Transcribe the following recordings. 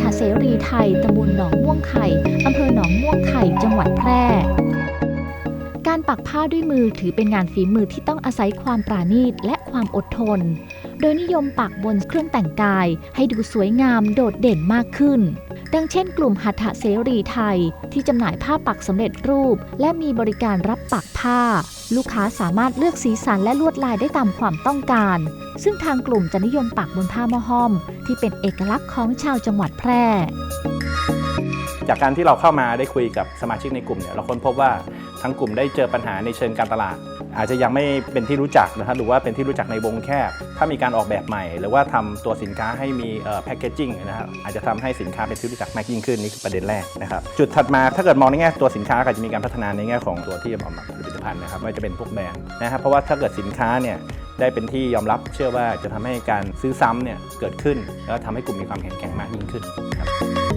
ถเสรีไทยตำบลหนองม่วงไข่อำเภอหนองม่วงไข่จังหวัดแพร่ การปักผ้าด้วยมือถือเป็นงานฝีมือที่ต้องอาศัยความปราณีตและความอดทน โดยนิยมปักบนเครื่องแต่งกาย ให้ดูสวยงามโดดเด่นมากขึ้น ดังเช่นกลุ่มหัตถเสรีไทยที่จำหน่ายผ้าปักสำเร็จรูป และมีบริการรับปักผ้า ลูกค้าสามารถเลือกสีสันและลวดลายได้ตามความต้องการ ซึ่งทางกลุ่มจะนิยมปักบนผ้ามอห้อม ที่เป็นเอกลักษณ์ของชาวจังหวัดแพร่ จากการที่เราเข้ามาได้คุยกับสมาชิกในกลุ่มเนี่ยเราค้นพบว่า ทั้งกลุ่มได้เจอปัญหาในเชิงการตลาด อาจจะยังไม่เป็นที่รู้จักนะครับหรือว่าเป็นที่รู้จักในวงแคบ ถ้ามีการออกแบบใหม่ หรือว่าทำตัวสินค้าให้มีแพคเกจิ้งนะครับอาจจะทำให้สินค้าเป็นที่รู้จักมากยิ่งขึ้นนี่คือประเด็นแรกนะครับจุดถัดมาถ้าเกิดมองในแง่ตัวสินค้าก็อาจะมีการพัฒนาในแง่ของตัวที่จะออกมาผลิตภัณฑ์นะครับไม่ว่าจะเป็นพวกแบรนด์นะครับเพราะว่าถ้าเกิดสินค้าเนี่ยได้เป็นที่ยอมรับเชื่อว่าจะทำให้การซื้อซ้ำเนี่ยเกิดขึ้น แล้วทำให้กลุ่มมีความแข็งแกร่งมากยิ่งขึ้นครับ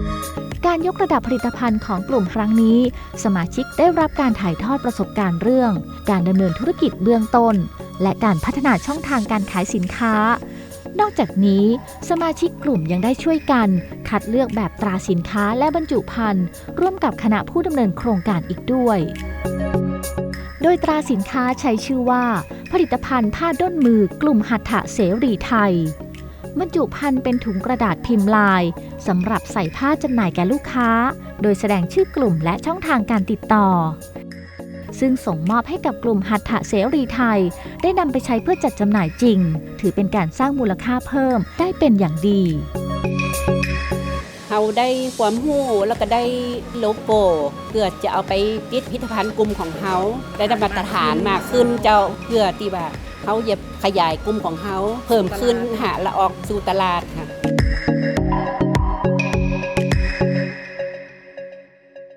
การยกระดับผลิตภัณฑ์ของกลุ่มครั้งนี้ สมาชิกได้รับการถ่ายทอดประสบการณ์เรื่อง การดำเนินธุรกิจเบื้องต้น และการพัฒนาช่องทางการขายสินค้า นอกจากนี้ สมาชิกกลุ่มยังได้ช่วยกัน คัดเลือกแบบตราสินค้าและบรรจุภัณฑ์ร่วมกับคณะผู้ดำเนินโครงการอีกด้วย โดยตราสินค้าใช้ชื่อว่า ผลิตภัณฑ์ผ้าด้นมือกลุ่มหัตถเสรีไทย บรรจุภัณฑ์เป็นถุงกระดาษพิมพ์ลายสำหรับใส่ผ้าจำหน่ายแก่ลูกค้า โดยแสดงชื่อกลุ่มและช่องทางการติดต่อ ซึ่งส่งมอบให้กับกลุ่มหัตถเสรีไทย ได้นำไปใช้เพื่อจัดจำหน่ายจริง ถือเป็นการสร้างมูลค่าเพิ่มได้เป็นอย่างดีเราได้ความหู้แล้วก็ได้โลโก้เพื่อจะเอาไปติดพิพิธภัณฑ์กลุ่มของเขาได้มาตรฐานมากขึ้นเจ้าเพื่อที่ว่า เขาจะขยายกลุ่มของเขาเพิ่มขึ้นหาและออกสู่ตลาดค่ะ